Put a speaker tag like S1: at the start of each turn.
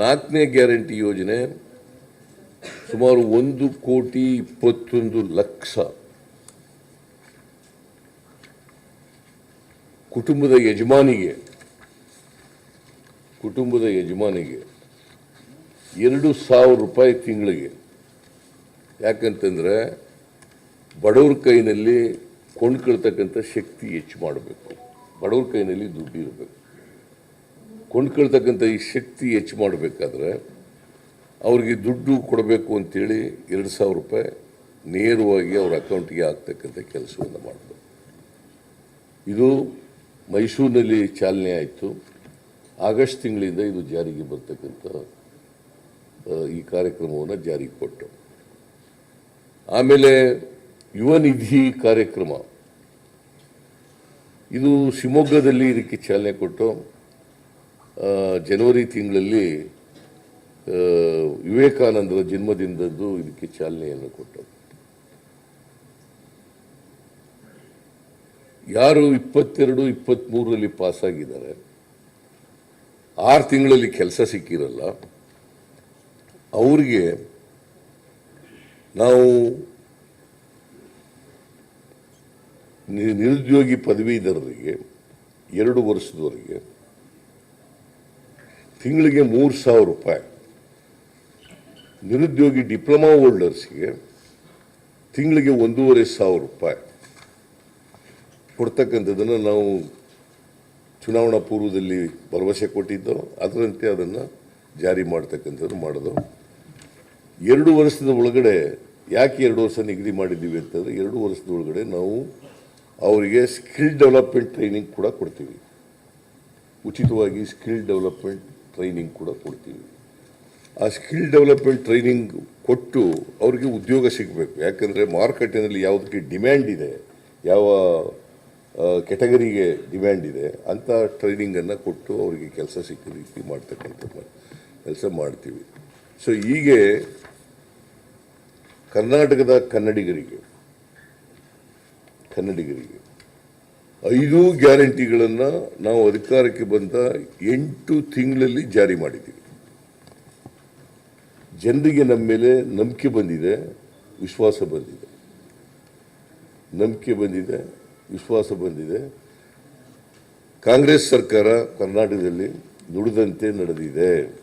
S1: ನಾಲ್ಕನೇ ಗ್ಯಾರಂಟಿ ಯೋಜನೆ ಸುಮಾರು ಒಂದು ಕೋಟಿ ಇಪ್ಪತ್ತೊಂದು ಲಕ್ಷ ಕುಟುಂಬದ ಯಜಮಾನಿಗೆ ಕುಟುಂಬದ ಯಜಮಾನಿಗೆ ಎರಡು ಸಾವಿರ ರೂಪಾಯಿ ತಿಂಗಳಿಗೆ. ಯಾಕಂತಂದರೆ ಬಡವ್ರ ಕೈನಲ್ಲಿ ಕೊಂಡ್ಕೊಳ್ತಕ್ಕಂಥ ಶಕ್ತಿ ಹೆಚ್ಚು ಮಾಡಬೇಕು. ಬಡವ್ರ ಕೈನಲ್ಲಿ ದುಡ್ಡು ಇರಬೇಕು. ಕೊಂಡ್ಕೊಳ್ತಕ್ಕಂಥ ಈ ಶಕ್ತಿ ಹೆಚ್ಚು ಮಾಡಬೇಕಾದ್ರೆ ಅವ್ರಿಗೆ ದುಡ್ಡು ಕೊಡಬೇಕು ಅಂತೇಳಿ ಎರಡು ಸಾವಿರ ರೂಪಾಯಿ ನೇರವಾಗಿ ಅವ್ರ ಅಕೌಂಟಿಗೆ ಆಗ್ತಕ್ಕಂಥ ಕೆಲಸವನ್ನು ಮಾಡಬೇಕು. ಇದು ಮೈಸೂರಿನಲ್ಲಿ ಚಾಲನೆ ಆಯಿತು. ಆಗಸ್ಟ್ ತಿಂಗಳಿಂದ ಇದು ಜಾರಿಗೆ ಬರ್ತಕ್ಕಂಥ ಈ ಕಾರ್ಯಕ್ರಮವನ್ನು ಜಾರಿಗೆ ಕೊಟ್ಟು. ಆಮೇಲೆ ಯುವ ನಿಧಿ ಕಾರ್ಯಕ್ರಮ. ಇದು ಶಿವಮೊಗ್ಗದಲ್ಲಿ ಇದಕ್ಕೆ ಚಾಲನೆ ಕೊಟ್ಟು ಜನವರಿ ತಿಂಗಳಲ್ಲಿ ವಿವೇಕಾನಂದರ ಜನ್ಮದಿಂದದ್ದು ಇದಕ್ಕೆ ಚಾಲನೆಯನ್ನು ಕೊಟ್ಟರು. ಯಾರು ಇಪ್ಪತ್ತೆರಡು ಇಪ್ಪತ್ತ್ಮೂರರಲ್ಲಿ ಪಾಸಾಗಿದ್ದಾರೆ, ಆರು ತಿಂಗಳಲ್ಲಿ ಕೆಲಸ ಸಿಕ್ಕಿರಲ್ಲ, ಅವ್ರಿಗೆ ನಾವು ನಿರುದ್ಯೋಗಿ ಪದವೀಧರರಿಗೆ, ಎರಡು ವರ್ಷದವರೆಗೆ ತಿಂಗಳಿಗೆ ಮೂರು ಸಾವಿರ ರೂಪಾಯಿ. ನಿರುದ್ಯೋಗಿ ಡಿಪ್ಲೊಮಾ ಹೋಲ್ಡರ್ಸ್ಗೆ ತಿಂಗಳಿಗೆ ಒಂದೂವರೆ ಸಾವಿರ ರೂಪಾಯಿ. ಕೊಡ್ತಕ್ಕಂಥದ್ದನ್ನು ನಾವು ಚುನಾವಣಾ ಪೂರ್ವದಲ್ಲಿ ಭರವಸೆ ಕೊಟ್ಟಿದ್ದೋ, ಅದರಂತೆ ಅದನ್ನು ಜಾರಿ ಮಾಡ್ತಕ್ಕಂಥದ್ದು ಮಾಡಿದೋ. ಎರಡು ವರ್ಷದ ಒಳಗಡೆ ಯಾಕೆ ಎರಡು ವರ್ಷ ನಿಗದಿ ಮಾಡಿದ್ದೀವಿ ಅಂತಂದರೆ, ಎರಡು ವರ್ಷದ ಒಳಗಡೆ ನಾವು ಅವರಿಗೆ ಸ್ಕಿಲ್ ಡೆವಲಪ್ಮೆಂಟ್ ಟ್ರೈನಿಂಗ್ ಕೂಡ ಕೊಡ್ತೀವಿ. ಉಚಿತವಾಗಿ ಸ್ಕಿಲ್ ಡೆವಲಪ್ಮೆಂಟ್ ಟ್ರೈನಿಂಗ್ ಕೂಡ ಕೊಡ್ತೀವಿ. ಆ ಸ್ಕಿಲ್ ಡೆವಲಪ್ಮೆಂಟ್ ಟ್ರೈನಿಂಗ್ ಕೊಟ್ಟು ಅವರಿಗೆ ಉದ್ಯೋಗ ಸಿಗಬೇಕು. ಯಾಕಂದರೆ ಮಾರುಕಟ್ಟೆಯಲ್ಲಿ ಯಾವುದಕ್ಕೆ ಡಿಮ್ಯಾಂಡ್ ಇದೆ, ಯಾವ ಕೆಟಗರಿಗೆ ಡಿಮ್ಯಾಂಡ್ ಇದೆ ಅಂಥ ಟ್ರೈನಿಂಗನ್ನು ಕೊಟ್ಟು ಅವರಿಗೆ ಕೆಲಸ ಸಿಕ್ಕ ರೀತಿ ಮಾಡ್ತಕ್ಕಂಥ ಕೆಲಸ ಮಾಡ್ತೀವಿ. ಸೊ ಹೀಗೆ ಕರ್ನಾಟಕದ ಕನ್ನಡಿಗರಿಗೆ ಕನ್ನಡಿಗರಿಗೆ ಐದು ಗ್ಯಾರಂಟಿಗಳನ್ನು ನಾವು ಅಧಿಕಾರಕ್ಕೆ ಬಂದ ಎಂಟು ತಿಂಗಳಲ್ಲಿ ಜಾರಿ ಮಾಡಿದ್ದೀವಿ. ಜನರಿಗೆ ನಮ್ಮ ಮೇಲೆ ನಂಬಿಕೆ ಬಂದಿದೆ, ವಿಶ್ವಾಸ ಬಂದಿದೆ. ನಂಬಿಕೆ ಬಂದಿದೆ, ವಿಶ್ವಾಸ ಬಂದಿದೆ. ಕಾಂಗ್ರೆಸ್ ಸರ್ಕಾರ ಕರ್ನಾಟಕದಲ್ಲಿ ದುಡಿದಂತೆ ನಡೆದಿದೆ.